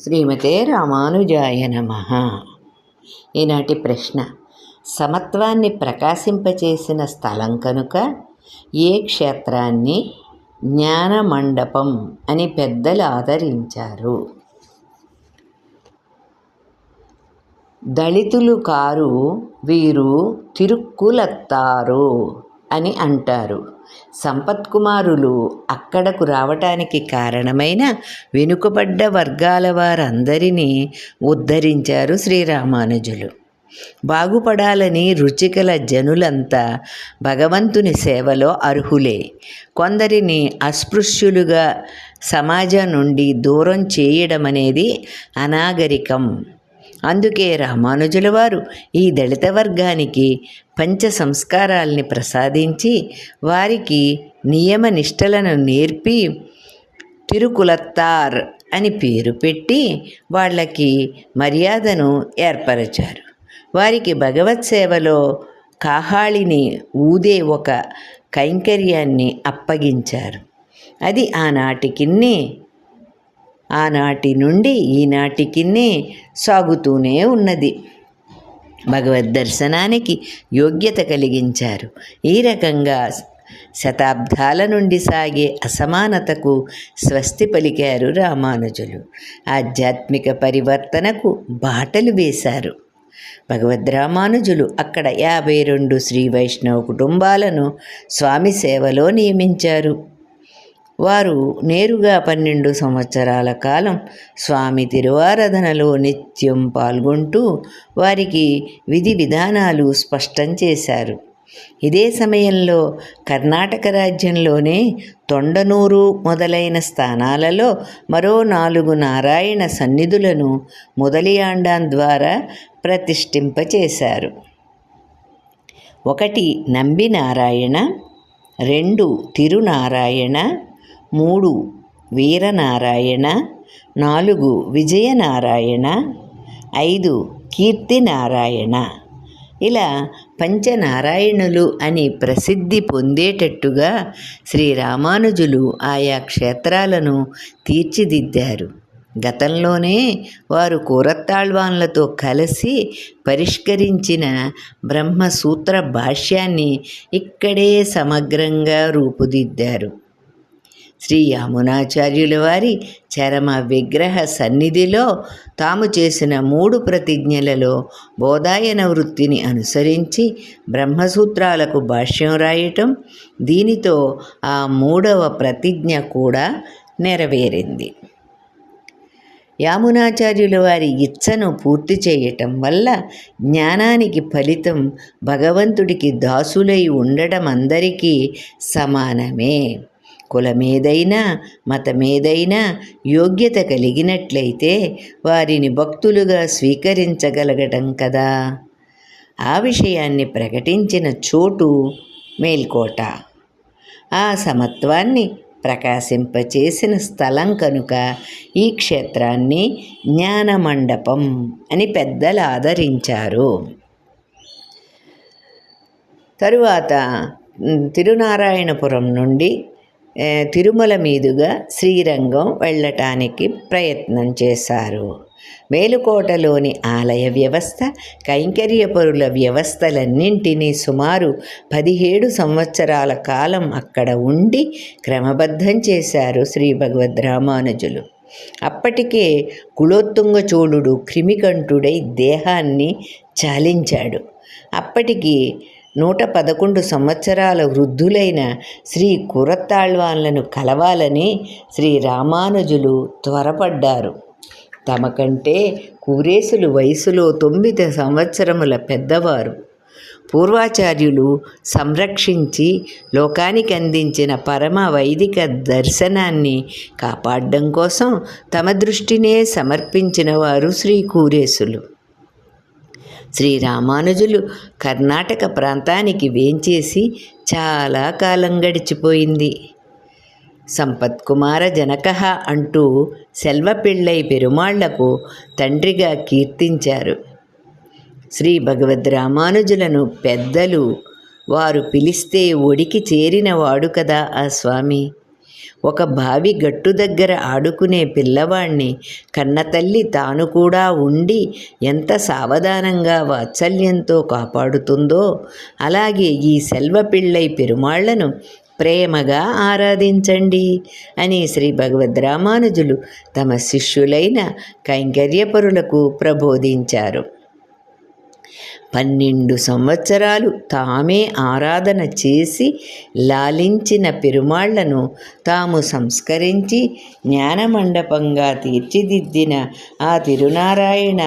శ్రీమతే రామానుజాయ నమ. ఈనాటి ప్రశ్న. సమత్వాన్ని ప్రకాశింపచేసిన స్థలం కనుక ఏ క్షేత్రాన్ని? జ్ఞానమండపం అని పెద్దలు ఆదరించారు. దళితులు కారు వీరు తిరుక్కులత్తారు. అని అంటారు. సంపత్ కుమారులు అక్కడకు రావటానికి కారణమైన వెనుకబడ్డ వర్గాల వారందరినీ ఉద్ధరించారు శ్రీరామానుజులు. బాగుపడాలని రుచికల జనులంతా భగవంతుని సేవలో అర్హులే. కొందరిని అస్పృశ్యులుగా సమాజం నుండి దూరం చేయడం అనేది అనాగరికం. అందుకే రామానుజుల వారు ఈ దళిత వర్గానికి పంచ సంస్కారాల్ని ప్రసాదించి వారికి నియమ నిష్టలను నేర్పి తిరుకులత్తార్ అని పేరు పెట్టి వాళ్ళకి మర్యాదను ఏర్పరిచారు. వారికి భగవత్ సేవలో కాహాళిని ఊదే ఒక కైంకర్యాన్ని అప్పగించారు. అది ఆనాటికిన్ని ఆనాటి నుండి ఈనాటికినే సాగుతూనే ఉన్నది. భగవద్ దర్శనానికి యోగ్యత కలిగించారు. ఈ రకంగా శతాబ్దాల నుండి సాగే అసమానతకు స్వస్తి పలికారు రామానుజులు. ఆధ్యాత్మిక పరివర్తనకు బాటలు వేశారు. భగవద్ రామానుజులు అక్కడ యాభై రెండు శ్రీ వైష్ణవ కుటుంబాలను స్వామి సేవలో నియమించారు. వారు నేరుగా పన్నెండు సంవత్సరాల కాలం స్వామి తిరువారాధనలో నిత్యం పాల్గొంటూ వారికి విధి విధానాలు స్పష్టం చేశారు. ఇదే సమయంలో కర్ణాటక రాజ్యంలోనే తొండనూరు మొదలైన స్థానాలలో మరో నాలుగు నారాయణ సన్నిధులను మొదలియాండాన్ ద్వారా ప్రతిష్ఠింపచేశారు. ఒకటి నంబి నారాయణ రెండు తిరునారాయణ మూడు వీరనారాయణ నాలుగు విజయనారాయణ ఐదు కీర్తినారాయణ. ఇలా పంచనారాయణులు అని ప్రసిద్ధి పొందేటట్టుగా శ్రీరామానుజులు ఆయా క్షేత్రాలను తీర్చిదిద్దారు. గతంలోనే వారు కూరత్తాళ్వాన్లతో కలిసి పరిష్కరించిన బ్రహ్మసూత్ర భాష్యాన్ని ఇక్కడే సమగ్రంగా రూపుదిద్దారు. శ్రీ యమునాచార్యుల వారి చరమ విగ్రహ సన్నిధిలో తాము చేసిన మూడు ప్రతిజ్ఞలలో బోధాయన వృత్తిని అనుసరించి బ్రహ్మసూత్రాలకు భాష్యం రాయటం దీనితో ఆ మూడవ ప్రతిజ్ఞ కూడా నెరవేరింది. యామునాచార్యుల వారి ఇచ్చను పూర్తి చేయటం వల్ల జ్ఞానానికి ఫలితం భగవంతుడికి దాసులై ఉండడం అందరికీ సమానమే. కులమేదైనా మతమేదైనా యోగ్యత కలిగినట్లయితే వారిని భక్తులుగా స్వీకరించగలగటం కదా. ఆ విషయాన్ని ప్రకటించిన చోటు మేల్కోట. ఆ సమత్వాన్ని ప్రకాశింపచేసిన స్థలం కనుక ఈ క్షేత్రాన్ని జ్ఞానమండపం అని పెద్దలు ఆదరించారు. తరువాత తిరునారాయణపురం నుండి తిరుమల మీదుగా శ్రీరంగం వెళ్ళటానికి ప్రయత్నం చేశారు. మేలుకోటలోని ఆలయ వ్యవస్థ కైంకర్యపరుల వ్యవస్థలన్నింటినీ సుమారు పదిహేడు సంవత్సరాల కాలం అక్కడ ఉండి క్రమబద్ధం చేశారు శ్రీ భగవద్ రామానుజులు. అప్పటికే కులోత్తుంగ చోళుడు క్రిమికంఠుడై దేహాన్ని చాలించాడు. అప్పటికి నూట పదకొండు సంవత్సరాల వృద్ధులైన శ్రీ కురత్తాళ్వాన్లను కలవాలని శ్రీ రామానుజులు త్వరపడ్డారు. తమకంటే కూరేసులు వయసులో తొమ్మిది సంవత్సరముల పెద్దవారు. పూర్వాచార్యులు సంరక్షించి లోకానికి అందించిన పరమ వైదిక దర్శనాన్ని కాపాడడం కోసం తమ దృష్టినే సమర్పించిన వారు శ్రీ కూరేసులు. శ్రీరామానుజులు కర్ణాటక ప్రాంతానికి వేంచేసి చాలా కాలం గడిచిపోయింది. సంపత్కుమార జనక అంటూ సెల్వ పెళ్ళై పెరుమాళ్ళకు తండ్రిగా కీర్తించారు. శ్రీ భగవద్ రామానుజులను పెద్దలు వారు పిలిస్తే ఒడికి చేరినవాడు కదా ఆ స్వామి. ఒక బావి గట్టు దగ్గర ఆడుకునే పిల్లవాణ్ణి కన్నతల్లి తాను కూడా ఉండి ఎంత సావధానంగా వాత్సల్యంతో కాపాడుతుందో అలాగే ఈ సెల్వ పిళ్ళై పెరుమాళ్ళను ప్రేమగా ఆరాధించండి అని శ్రీ భగవద్ రామానుజులు తమ శిష్యులైన కైంకర్యపరులకు ప్రబోధించారు. పన్నెండు సంవత్సరాలు తామే ఆరాధన చేసి లాలించిన పెరుమాళ్ళను తాము సంస్కరించి జ్ఞానమండపంగా తీర్చిదిద్దిన ఆ తిరునారాయణ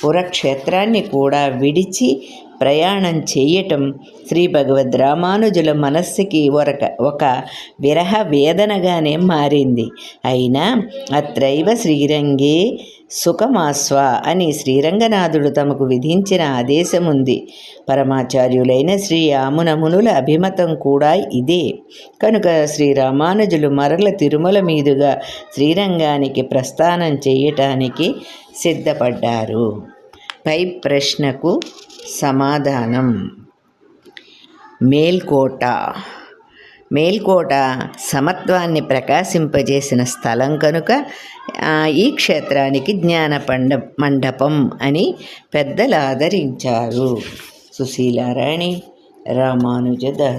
పురక్షేత్రాన్ని కూడా విడిచి ప్రయాణం చేయటం శ్రీ భగవద్ రామానుజుల మనస్సుకి ఒరక ఒక విరహ వేదనగానే మారింది. అయినా అత్రైవ శ్రీరంగే సుఖమాస్వ అని శ్రీరంగనాథుడు తమకు విధించిన ఆదేశం ఉంది పరమాచార్యులైన శ్రీ ఆమునమునుల అభిమతం కూడా ఇదే. కనుక శ్రీ రామానుజులు మరల తిరుమల మీదుగా శ్రీరంగానికి ప్రస్థానం చేయటానికి సిద్ధపడ్డారు. పై ప్రశ్నకు సమాధానం. మేల్కోట. మేల్కోట సమత్వాన్ని ప్రకాశింపజేసిన స్థలం కనుక ఈ క్షేత్రానికి జ్ఞాన పండ మండపం అని పెద్దలు ఆదరించారు. సుశీలారాణి రామానుజదాస్